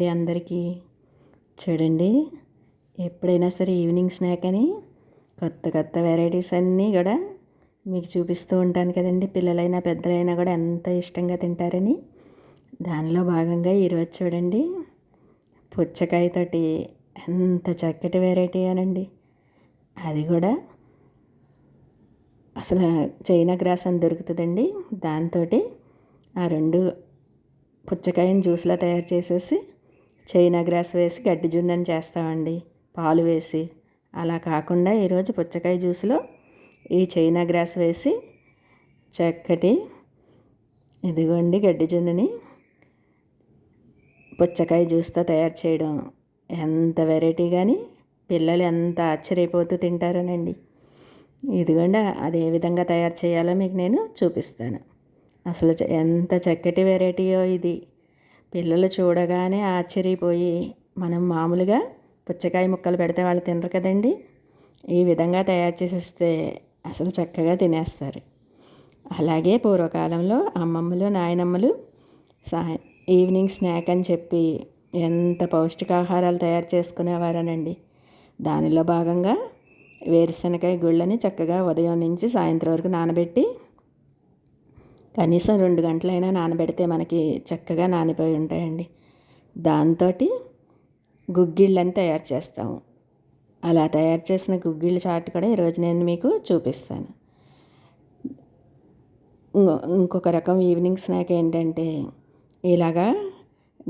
అండి అందరికీ. చూడండి ఎప్పుడైనా సరే ఈవినింగ్ స్నాక్ అని కొత్త కొత్త వెరైటీస్ అన్నీ కూడా మీకు చూపిస్తూ ఉంటాను కదండి. పిల్లలైనా పెద్దలైనా కూడా ఎంత ఇష్టంగా తింటారని. దానిలో భాగంగా ఈరోజు చూడండి పుచ్చకాయతోటి ఎంత చక్కటి వెరైటీ అనండి. అది కూడా అసలు చైనా గ్రాస్ అని దొరుకుతుందండి. దాంతో ఆ రెండు పుచ్చకాయని జ్యూస్లా తయారు చేసేసి చైనా గ్రాస్ వేసి గడ్డి జున్నని చేస్తామండి. పాలు వేసి. అలా కాకుండా ఈరోజు పుచ్చకాయ జ్యూస్లో ఈ చైనా గ్రాస్ వేసి చక్కటి ఇదిగోండి గడ్డి జున్నుని పుచ్చకాయ జ్యూస్తో తయారు చేయడం. ఎంత వెరైటీ కానీ పిల్లలు ఎంత ఆశ్చర్యపోతూ తింటారోనండి. ఇదిగోండి అదే విధంగా తయారు చేయాలో మీకు నేను చూపిస్తాను. అసలు ఎంత చక్కటి వెరైటీయో ఇది. పిల్లలు చూడగానే ఆశ్చర్యపోయి మనం మామూలుగా పుచ్చకాయ ముక్కలు పెడితే వాళ్ళు తినరు కదండి. ఈ విధంగా తయారు చేసేస్తే అసలు చక్కగా తినేస్తారు. అలాగే పూర్వకాలంలో అమ్మమ్మలు నాయనమ్మలు సా ఈవినింగ్ స్నాక్ అని చెప్పి ఎంత పౌష్టికాహారాలు తయారు చేసుకునేవారనండి. దానిలో భాగంగా వేరుశనకాయ గుళ్ళని చక్కగా ఉదయం నుంచి సాయంత్రం వరకు నానబెట్టి కనీసం రెండు గంటలైనా నానబెడితే మనకి చక్కగా నానిపోయి ఉంటాయండి. దాంతో గుగ్గిళ్ళని తయారు చేస్తాము. అలా తయారు చేసిన గుగ్గిళ్ళ చాట్ కూడా ఈరోజు నేను మీకు చూపిస్తాను. ఇంకొక రకం ఈవినింగ్ స్నాక్ ఏంటంటే ఇలాగా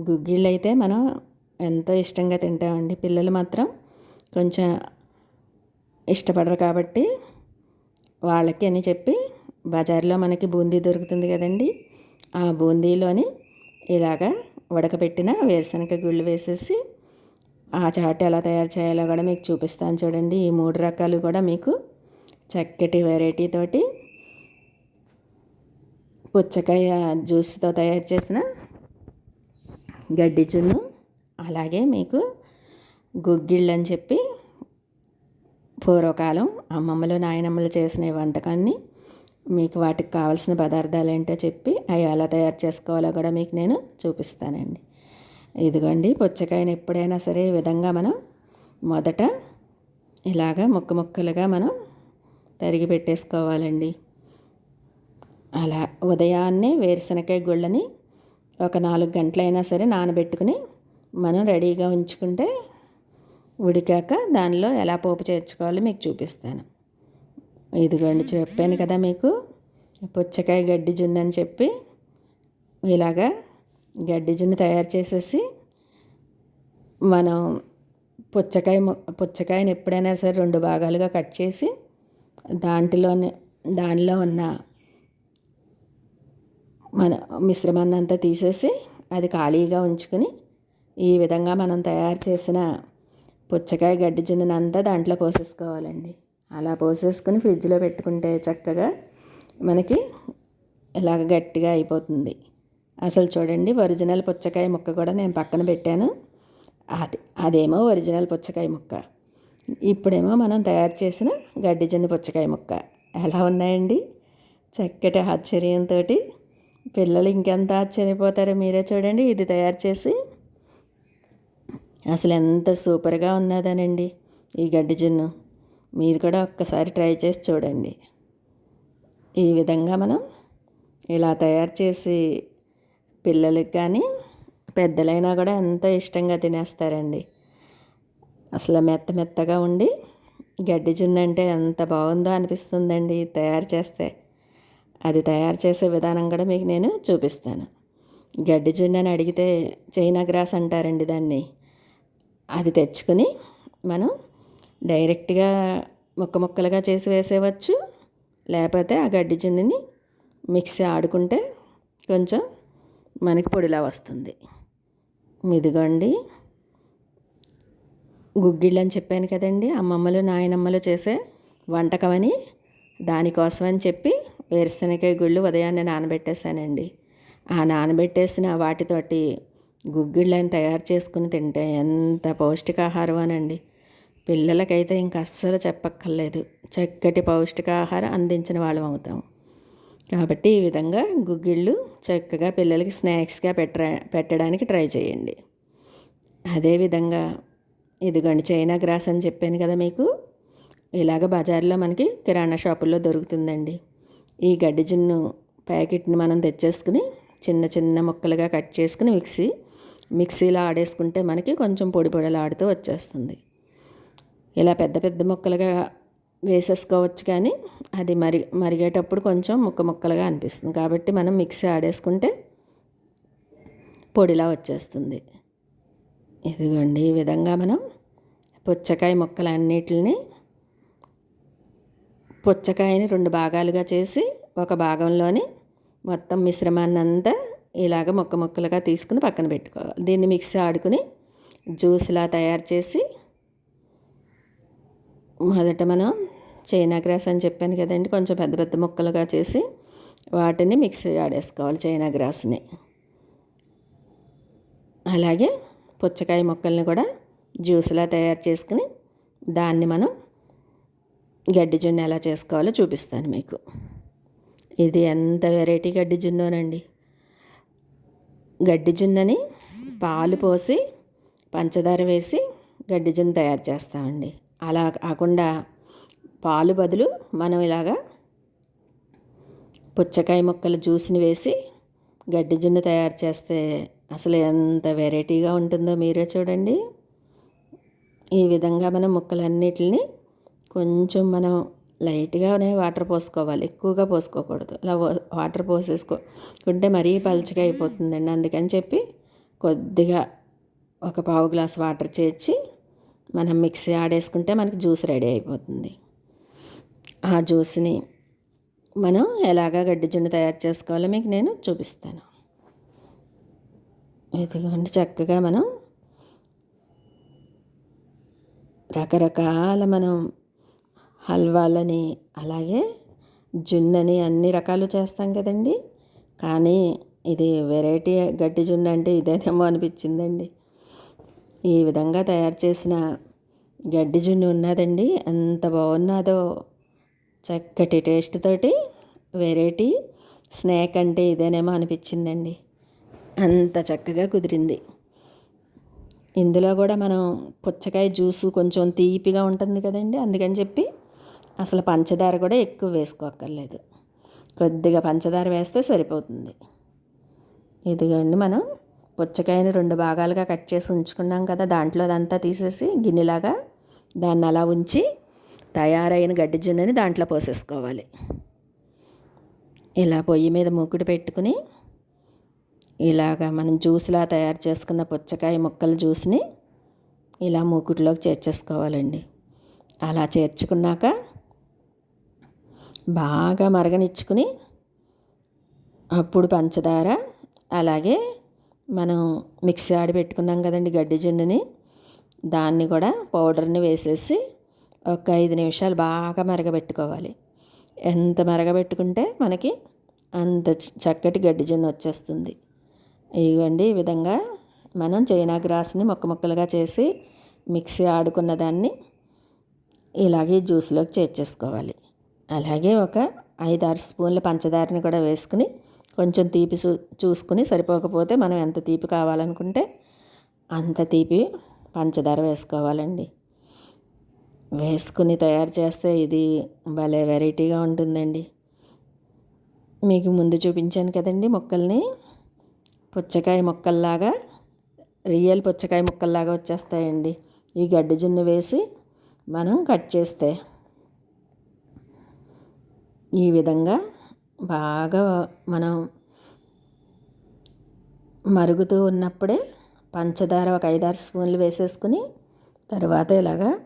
గుగ్గిళ్ళు అయితే మనం ఎంతో ఇష్టంగా తింటామండి. పిల్లలు మాత్రం కొంచెం ఇష్టపడరు కాబట్టి వాళ్ళకి అని చెప్పి బజార్లో మనకి బూందీ దొరుకుతుంది కదండి. ఆ బూందీలోని ఇలాగా ఉడకబెట్టిన వేరుశనగ గుళ్ళు వేసేసి ఆ చాట్ ఎలా తయారు చేయాలో కూడా మీకు చూపిస్తాను చూడండి. ఈ మూడు రకాలు కూడా మీకు చక్కటి వెరైటీ తోటి పుచ్చకాయ జ్యూస్తో తయారు చేసిన గడ్డి చున్ను అలాగే మీకు గుగ్గిళ్ళు అని చెప్పి పూర్వకాలం అమ్మమ్మలు నాయనమ్మలు చేసిన వంటకాన్ని మీకు వాటికి కావాల్సిన పదార్థాలు ఏంటో చెప్పి అవి ఎలా తయారు చేసుకోవాలో కూడా మీకు నేను చూపిస్తానండి. ఇదిగోండి పుచ్చకాయని ఎప్పుడైనా సరే ఈ విధంగా మనం మొదట ఇలాగా ముక్క ముక్కలుగా మనం తరిగి పెట్టేసుకోవాలండి. అలా ఉదయాన్నే వేరుశనకాయ గుళ్ళని ఒక నాలుగు గంటలైనా సరే నానబెట్టుకుని మనం రెడీగా ఉంచుకుంటే ఉడికాక దానిలో ఎలా పోపు చేర్చుకోవాలో మీకు చూపిస్తాను. ఇదిగోండి చెప్పాను కదా మీకు. పుచ్చకాయ గడ్డి జున్ను అని చెప్పి ఇలాగా గడ్డి జున్ను తయారు చేసేసి మనం పుచ్చకాయ పుచ్చకాయని ఎప్పుడైనా సరే రెండు భాగాలుగా కట్ చేసి దాంట్లోనే దానిలో ఉన్న మన మిశ్రమాన్ని అంతా తీసేసి అది ఖాళీగా ఉంచుకొని ఈ విధంగా మనం తయారు చేసిన పుచ్చకాయ గడ్డి జున్నునంతా దాంట్లో పోసేసుకోవాలండి. అలా పోసేసుకుని ఫ్రిడ్జ్లో పెట్టుకుంటే చక్కగా మనకి ఇలాగ గట్టిగా అయిపోతుంది. అసలు చూడండి ఒరిజినల్ పుచ్చకాయ ముక్క కూడా నేను పక్కన పెట్టాను. అది అదేమో ఒరిజినల్ పుచ్చకాయ ముక్క. ఇప్పుడేమో మనం తయారు చేసిన గడ్డిజన్ని పుచ్చకాయ ముక్క. ఎలా ఉన్నాయండి? చక్కటి ఆశ్చర్యంతో పిల్లలు ఇంకెంత ఆశ్చర్యపోతారో మీరే చూడండి ఇది తయారు చేసి. అసలు ఎంత సూపర్గా ఉన్నదానండి ఈ గడ్డిజన్ను మీరు కూడా ఒక్కసారి ట్రై చేసి చూడండి. ఈ విధంగా మనం ఇలా తయారు చేసి పిల్లలకి కానీ పెద్దలైనా కూడా ఎంతో ఇష్టంగా తినేస్తారండి. అసలు మెత్త మెత్తగా ఉండి గడ్డి జున్ను అంటే ఎంత బాగుందో అనిపిస్తుందండి తయారు చేస్తే. అది తయారు చేసే విధానం కూడా మీకు నేను చూపిస్తాను. గడ్డి జున్ను అని అడిగితే చైనా గ్రాస్ అంటారండి దాన్ని. అది తెచ్చుకుని మనం డైరెక్ట్గా ముక్క ముక్కలుగా చేసి వేసేవచ్చు లేకపోతే ఆ గడ్డి జున్నుని మిక్సీ ఆడుకుంటే కొంచెం మనకి పొడిలా వస్తుంది. ఇదిగోండి. గుగ్గిళ్ళు అని చెప్పాను కదండి. అమ్మమ్మలు నాయనమ్మలు చేసే వంటకం అని దానికోసమని చెప్పి వేరుశనగకాయ గుళ్ళు ఉదయాన్నే నానబెట్టేశానండి. ఆ నానబెట్టేసిన వాటితోటి గుగ్గిళ్ళని తయారు చేసుకుని తింటే ఎంత పౌష్టికాహారం అనండి పిల్లలకైతే ఇంక అస్సలు చెప్పక్కర్లేదు. చక్కటి పౌష్టికాహారం అందించిన వాళ్ళం అవుతాం. కాబట్టి ఈ విధంగా గుగ్గిళ్ళు చక్కగా పిల్లలకి స్నాక్స్గా పెట్ట పెట్టడానికి ట్రై చేయండి. అదేవిధంగా ఇదిగోండి చైనా గ్రాస్ అని చెప్పాను కదా మీకు? ఇలాగ బజార్లో మనకి కిరాణా షాపుల్లో దొరుకుతుందండి. ఈ గడ్డి జున్ను ప్యాకెట్ని మనం తెచ్చేసుకుని చిన్న చిన్న ముక్కలుగా కట్ చేసుకుని మిక్సీ మిక్సీలో ఆడేసుకుంటే మనకి కొంచెం పొడి పొడిలాడుతూ వచ్చేస్తుంది. ఇలా పెద్ద పెద్ద ముక్కలుగా వేసేసుకోవచ్చు కానీ అది మరి మరిగేటప్పుడు కొంచెం ముక్క ముక్కలుగా అనిపిస్తుంది. కాబట్టి మనం మిక్సీ ఆడేసుకుంటే పొడిలా వచ్చేస్తుంది. ఇదిగోండి ఈ విధంగా మనం పుచ్చకాయ ముక్కలన్నిటిని పుచ్చకాయని రెండు భాగాలుగా చేసి ఒక భాగంలోని మొత్తం మిశ్రమాన్ని అంతా ఇలాగ ముక్క ముక్కలుగా తీసుకుని పక్కన పెట్టుకోవాలి. దీన్ని మిక్సీ ఆడుకుని జ్యూస్లా తయారు చేసి మొదట మనం చైనా గ్రాస్ అని చెప్పాను కదండి. కొంచెం పెద్ద పెద్ద ముక్కలుగా చేసి వాటిని మిక్సీ ఆడేసుకోవాలి చైనా గ్రాస్ని. అలాగే పుచ్చకాయ ముక్కల్ని కూడా జ్యూస్లా తయారు చేసుకుని దాన్ని మనం గడ్డి జున్ను ఎలా చేసుకోవాలో చూపిస్తాను మీకు. ఇది ఎంత వెరైటీ గడ్డి జున్నోనండి. గడ్డి జున్నని పాలు పోసి పంచదార వేసి గడ్డి జున్ను తయారు చేస్తామండి. అలా కాకుండా పాలు బదులు మనం ఇలాగా పుచ్చకాయ ముక్కల జ్యూస్ని వేసి గడ్డి జున్ను తయారు చేస్తే అసలు ఎంత వెరైటీగా ఉంటుందో మీరే చూడండి. ఈ విధంగా మనం ముక్కలన్నిటిని కొంచెం మనం లైట్గానే వాటర్ పోసుకోవాలి. ఎక్కువగా పోసుకోకూడదు. అలా వాటర్ పోసేసుకుంటే మరీ పలుచగా అయిపోతుందండి. అందుకని చెప్పి కొద్దిగా ఒక పావు గ్లాస్ వాటర్ చేర్చి మనం మిక్సీ ఆడేసుకుంటే మనకి జ్యూస్ రెడీ అయిపోతుంది. ఆ జ్యూస్ని మనం ఎలాగా గడ్డి జున్ను తయారు చేసుకోవాలో మీకు నేను చూపిస్తాను. ఇదిగోండి చక్కగా మనం రకరకాల మనం హల్వాలని అలాగే జున్నని అన్ని రకాలు చేస్తాం కదండి. కానీ ఇది వెరైటీ గడ్డి జున్ను అంటే ఇదేనేమో అనిపించిందండి. ఈ విధంగా తయారు చేసిన గడ్డి జున్ను ఉన్నదండి. ఎంత బాగున్నదో చక్కటి టేస్ట్ తోటి వెరైటీ స్నాక్ అంటే ఇదేనేమో అనిపించిందండి. అంత చక్కగా కుదిరింది. ఇందులో కూడా మనం పుచ్చకాయ జ్యూసు కొంచెం తీపిగా ఉంటుంది కదండి అందుకని చెప్పి అసలు పంచదార కూడా ఎక్కువ వేసుకోక్కర్లేదు. కొద్దిగా పంచదార వేస్తే సరిపోతుంది. ఇదిగోండి మనం పుచ్చకాయని రెండు భాగాలుగా కట్ చేసి ఉంచుకున్నాం కదా దాంట్లో అదంతా తీసేసి గిన్నెలాగా దాన్ని అలా ఉంచి తయారైన గడ్డి జున్నని దాంట్లో పోసేసుకోవాలి. ఇలా పొయ్యి మీద మూకుడు పెట్టుకుని ఇలాగా మనం జ్యూస్లా తయారు చేసుకున్న పుచ్చకాయ ముక్కల జ్యూస్ని ఇలా మూకుట్లోకి చేర్చేసుకోవాలండి. అలా చేర్చుకున్నాక బాగా మరగనిచ్చుకుని అప్పుడు పంచదార అలాగే మనం మిక్సీ ఆడి పెట్టుకున్నాం కదండి గడ్డి జున్నుని దాన్ని కూడా పౌడర్ని వేసేసి ఒక ఐదు నిమిషాలు బాగా మరగబెట్టుకోవాలి. ఎంత మరగబెట్టుకుంటే మనకి అంత చక్కటి గడ్డి జున్ను వచ్చేస్తుంది. ఇవ్వండి ఈ విధంగా మనం చైనా గ్రాస్ని మొక్క ముక్కలుగా చేసి మిక్సీ ఆడుకున్న దాన్ని ఇలాగే జ్యూస్లోకి చేర్చేసుకోవాలి. అలాగే ఒక ఐదు ఆరు స్పూన్ల పంచదారని కూడా వేసుకుని కొంచెం తీపి చూసుకుని సరిపోకపోతే మనం ఎంత తీపి కావాలనుకుంటే అంత తీపి పంచదార వేసుకోవాలండి. వేసుకుని తయారు చేస్తే ఇది భలే వెరైటీగా ఉంటుందండి. మీకు ముందు చూపించాను కదండి మొక్కల్ని. పుచ్చకాయ ముక్కల్లాగా రియల్ పుచ్చకాయ ముక్కల్లాగా వచ్చేస్తాయండి. ఈ గడ్డి జున్ను వేసి మనం కట్ చేస్తే ఈ విధంగా బాగా మనం మరుగుతూ ఉన్నప్పుడే పంచదార ఒక ఐదారు స్పూన్లు వేసేసుకుని తర్వాత ఇలాగా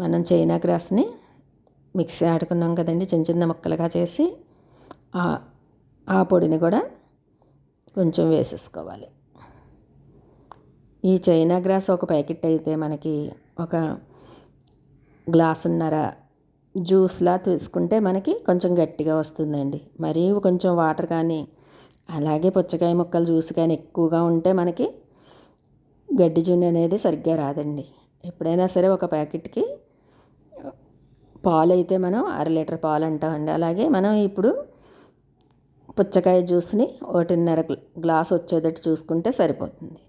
మనం చైనా గ్రాస్ని మిక్సీ ఆడుకున్నాం కదండి చిన్న చిన్న ముక్కలుగా చేసి ఆ పొడిని కూడా కొంచెం వేసేసుకోవాలి. ఈ చైనా గ్రాస్ ఒక ప్యాకెట్ అయితే మనకి ఒక గ్లాసున్నర జ్యూస్లా తీసుకుంటే మనకి కొంచెం గట్టిగా వస్తుందండి. మరీ కొంచెం వాటర్ కానీ అలాగే పుచ్చకాయ ముక్కలు జ్యూస్ కానీ ఎక్కువగా ఉంటే మనకి గడ్డి జున్ను అనేది సరిగ్గా రాదండి. ఎప్పుడైనా సరే ఒక ప్యాకెట్కి పాలు అయితే మనం అర లీటర్ పాలు అంటామండి. అలాగే మనం ఇప్పుడు పుచ్చకాయ జ్యూస్ని ఒకటిన్నర గ్లాస్ వచ్చేటట్టు చూసుకుంటే సరిపోతుంది.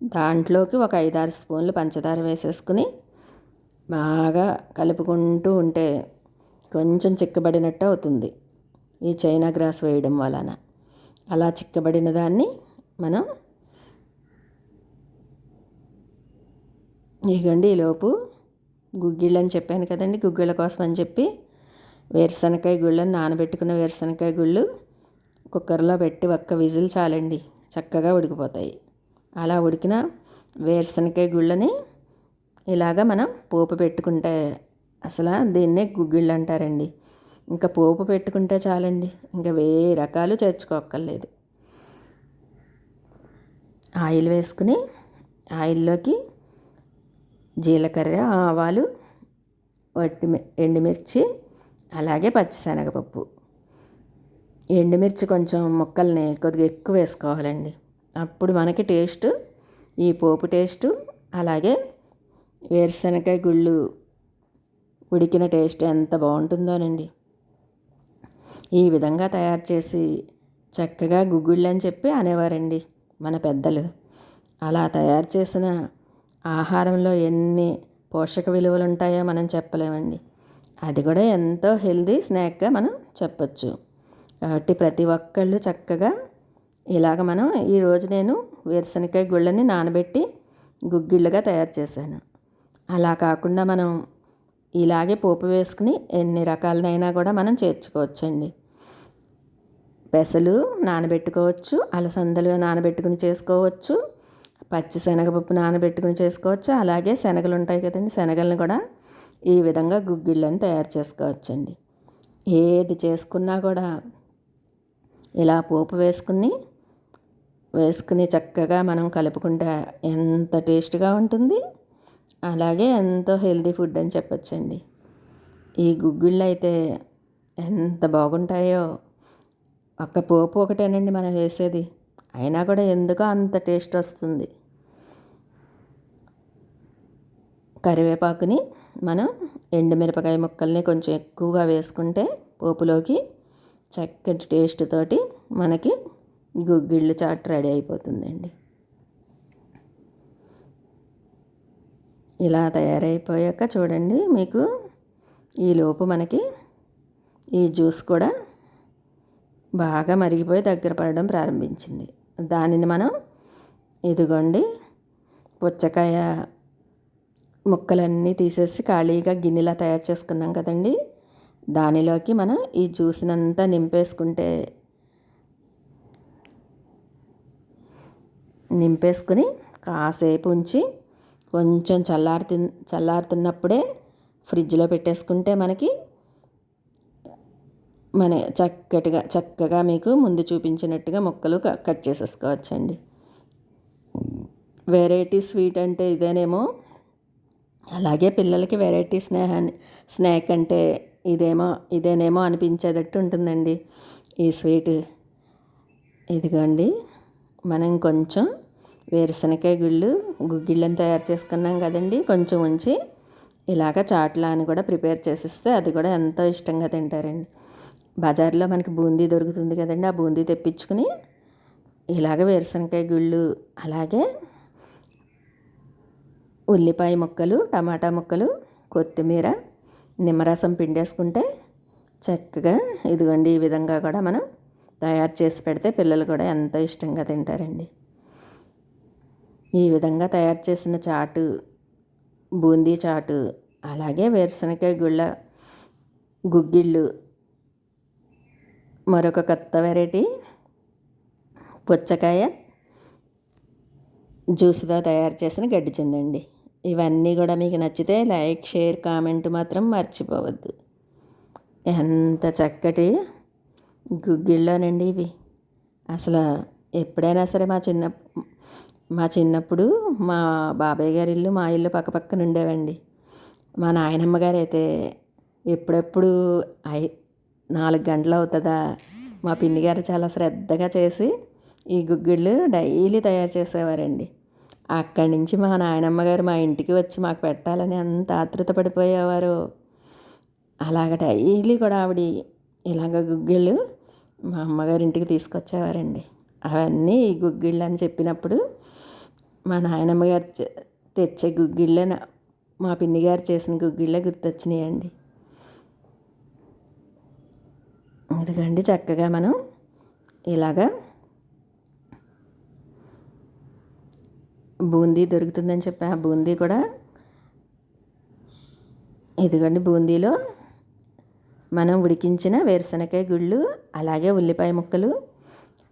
దాంట్లోకి ఒక ఐదారు స్పూన్లు పంచదార వేసేసుకుని బాగా కలుపుకుంటూ ఉంటే కొంచెం చిక్కబడినట్టు అవుతుంది ఈ చైనా గ్రాస్ వేయడం వలన. అలా చిక్కబడిన దాన్ని మనం ఇగండి ఈలోపు గుగ్గిళ్ళు అని చెప్పాను కదండి గుగ్గిళ్ళ కోసం అని చెప్పి వేరుశనకాయ గుళ్ళని నానబెట్టుకున్న వేరుశనకాయ గుళ్ళు కుక్కర్లో పెట్టి ఒక్క విజిల్ చాలండి చక్కగా ఉడికిపోతాయి. అలా ఉడికిన వేరుశనకాయ గుళ్ళని ఇలాగ మనం పోపు పెట్టుకుంటే అసలు దీన్నే గుగ్గిళ్ళు అంటారండి. ఇంకా పోపు పెట్టుకుంటే చాలండి. ఇంకా వేరే రకాలు చేర్చుకోక్కర్లేదు. ఆయిల్ వేసుకుని ఆయిల్లోకి జీలకర్ర ఆవాలు వట్టి ఎండుమిర్చి అలాగే పచ్చిశనగపప్పు. ఎండుమిర్చి కొంచెం ముక్కల్ని కొద్దిగా ఎక్కువ వేసుకోవాలండి. అప్పుడు మనకి టేస్ట్ ఈ పోపు టేస్టు అలాగే వేరుశనగకాయ గుళ్ళు ఉడికిన టేస్ట్ ఎంత బాగుంటుందోనండి. ఈ విధంగా తయారు చేసి చక్కగా గుగ్గుళ్ళు అని చెప్పి అనేవారండి మన పెద్దలు. అలా తయారు చేసిన ఆహారంలో ఎన్ని పోషక విలువలు ఉంటాయో మనం చెప్పలేమండి. అది కూడా ఎంతో హెల్దీ స్నాక్గా మనం చెప్పచ్చు. కాబట్టి ప్రతి ఒక్కళ్ళు చక్కగా ఇలాగ మనం ఈరోజు నేను వేరుశనకాయ గుళ్ళని నానబెట్టి గుగ్గిళ్ళుగా తయారు చేశాను. అలా కాకుండా మనం ఇలాగే పోపు వేసుకుని ఎన్ని రకాలనైనా కూడా మనం చేర్చుకోవచ్చండి. పెసలు నానబెట్టుకోవచ్చు అలసందలు నానబెట్టుకుని చేసుకోవచ్చు పచ్చి శనగపప్పు నానబెట్టుకుని చేసుకోవచ్చు అలాగే శనగలు ఉంటాయి కదండి శనగలను కూడా ఈ విధంగా గుగ్గిళ్ళని తయారు చేసుకోవచ్చండి. ఏది చేసుకున్నా కూడా ఇలా పోపు వేసుకుని వేసుకుని చక్కగా మనం కలుపుకుంటే ఎంత టేస్ట్గా ఉంటుంది. అలాగే ఎంతో హెల్తీ ఫుడ్ అని చెప్పచ్చండి. ఈ గుగ్గిళ్ళు అయితే ఎంత బాగుంటాయో. ఒక్క పోపు ఒకటేనండి మనం వేసేది. అయినా కూడా ఎందుకో అంత టేస్ట్ వస్తుంది. కరివేపాకుని మనం ఎండుమిరపకాయ ముక్కల్ని కొంచెం ఎక్కువగా వేసుకుంటే పోపులోకి చక్కటి టేస్ట్ తోటి మనకి గుగ్గిళ్ళు చాట్ రెడీ అయిపోతుందండి. ఇలా తయారైపోయాక చూడండి మీకు ఈలోపు మనకి ఈ జ్యూస్ కూడా బాగా మరిగిపోయి దగ్గర పడడం ప్రారంభించింది. దానిని మనం ఇదిగోండి పుచ్చకాయ ముక్కలన్నీ తీసేసి ఖాళీగా గిన్నెలా తయారు చేసుకున్నాం కదండి. దానిలోకి మనం ఈ జ్యూస్నంతా నింపేసుకుంటే నింపేసుకుని కాసేపు ఉంచి కొంచెం చల్లారుతు చల్లారుతున్నప్పుడే ఫ్రిడ్జ్లో పెట్టేసుకుంటే మనకి మన చక్కటిగా చక్కగా మీకు ముందు చూపించినట్టుగా ముక్కలు కట్ చేసేసుకోవచ్చండి. వెరైటీ స్వీట్ అంటే ఇదేనేమో అలాగే పిల్లలకి వెరైటీ స్నేహాన్ని స్నాక్ అంటే ఇదేమో ఇదేనేమో అనిపించేటట్టు ఉంటుందండి. ఈ స్వీట్ ఇదిగోండి మనం కొంచెం వేరుశనకాయ గుళ్ళు గుగ్గిళ్ళని తయారు చేసుకున్నాం కదండి. కొంచెం ఉంచి ఇలాగ చాట్లా అని కూడా ప్రిపేర్ చేసిస్తే అది కూడా ఎంతో ఇష్టంగా తింటారండి. బజార్లో మనకి బూందీ దొరుకుతుంది కదండి. ఆ బూందీ తెప్పించుకుని ఇలాగ వేరుశనకాయ గుళ్ళు అలాగే ఉల్లిపాయ ముక్కలు టమాటా ముక్కలు కొత్తిమీర నిమ్మరసం పిండేసుకుంటే చక్కగా ఇదిగోండి ఈ విధంగా కూడా మనం తయారు చేసి పెడితే పిల్లలు కూడా ఎంతో ఇష్టంగా తింటారండి. ఈ విధంగా తయారు చేసిన చాటు బూందీ చాటు అలాగే వేరుశనకాయ గుళ్ళ గుగ్గిళ్ళు మరొక కొత్త వెరైటీ పుచ్చకాయ జ్యూస్తో తయారు చేసిన గడ్డి చెండండి ఇవన్నీ కూడా మీకు నచ్చితే లైక్ షేర్ కామెంట్ మాత్రం మర్చిపోవద్దు. ఎంత చక్కటి గుగ్గిళ్ళోనండి ఇవి. అసలు ఎప్పుడైనా సరే మా చిన్న మా చిన్నప్పుడు మా బాబాయ్ గారి ఇల్లు మా ఇల్లు పక్కపక్కన ఉండేవండి. మా నాయనమ్మ గారు అయితే ఎప్పుడెప్పుడు ఐ నాలుగు గంటలు అవుతుందా? మా పిన్ని గారు చాలా శ్రద్ధగా చేసి ఈ గుగ్గిళ్ళు డైలీ తయారు చేసేవారండి. అక్కడి నుంచి మా నాయనమ్మ గారు మా ఇంటికి వచ్చి మాకు పెట్టాలని అంత ఆతృత పడిపోయేవారు. అలాగ డైలీ కూడా ఆవిడ ఇలాగ గుగ్గిళ్ళు మా అమ్మగారి ఇంటికి తీసుకొచ్చేవారండి. అవన్నీ ఈ గుగ్గిళ్ళు అని చెప్పినప్పుడు మా నాయనమ్మ గారు తెచ్చే గుగ్గిళ్ళన మా పిన్ని గారు చేసిన గుగ్గిళ్ళ గుర్తొచ్చినాయండి. ఇదిగండి చక్కగా మనం ఇలాగా బూందీ దొరుకుతుందని చెప్పి. ఆ బూందీ కూడా ఇదిగోండి బూందీలో మనం ఉడికించిన వేరుశనగకాయ గుళ్ళు అలాగే ఉల్లిపాయ ముక్కలు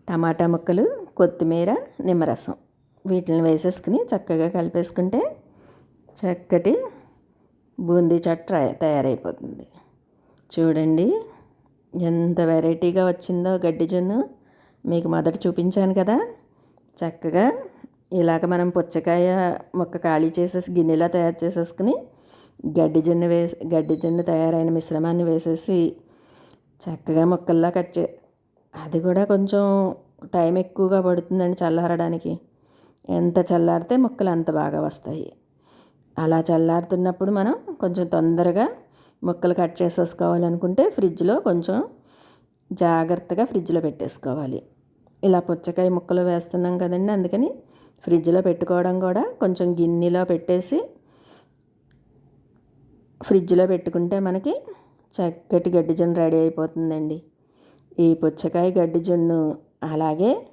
టమాటా ముక్కలు కొత్తిమీర నిమ్మరసం. వీటిని వేసేసుకుని చక్కగా కలిపేసుకుంటే చక్కటి బూందీ చాట్ తయారైపోతుంది. చూడండి ఎంత వెరైటీగా వచ్చిందో గడ్డి జొన్ను. మీకు మొదట చూపించాను కదా. చక్కగా ఇలాగ మనం పుచ్చకాయ మొక్క ఖాళీ చేసేసి గిన్నెలా తయారు చేసేసుకుని గడ్డి జున్ను వేసి గడ్డి జొన్ను తయారైన మిశ్రమాన్ని వేసేసి చక్కగా మొక్కల్లా కట్ చే అది కూడా కొంచెం టైం ఎక్కువగా పడుతుందండి చల్లారడానికి ఎంత చల్లారితే ముక్కలు అంత బాగా వస్తాయి. అలా చల్లారుతున్నప్పుడు మనం కొంచెం తొందరగా ముక్కలు కట్ చేసేసుకోవాలనుకుంటే ఫ్రిడ్జ్లో కొంచెం జాగ్రత్తగా ఫ్రిడ్జ్లో పెట్టేసుకోవాలి. ఇలా పుచ్చకాయ ముక్కలు వేస్తున్నాం కదండి అందుకని ఫ్రిడ్జ్లో పెట్టుకోవడం కూడా కొంచెం గిన్నెలో పెట్టేసి ఫ్రిడ్జ్లో పెట్టుకుంటే మనకి చక్కటి గడ్డి జున్ను రెడీ అయిపోతుందండి. ఈ పుచ్చకాయ గడ్డి జున్ను అలాగే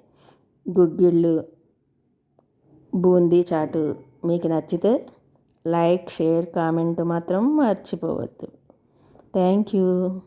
గుగ్గిళ్ళు బూందీ చాటు. మీకు నచ్చితే లైక్ షేర్ కామెంట్ మాత్రం మర్చిపోవద్దు. Thank you.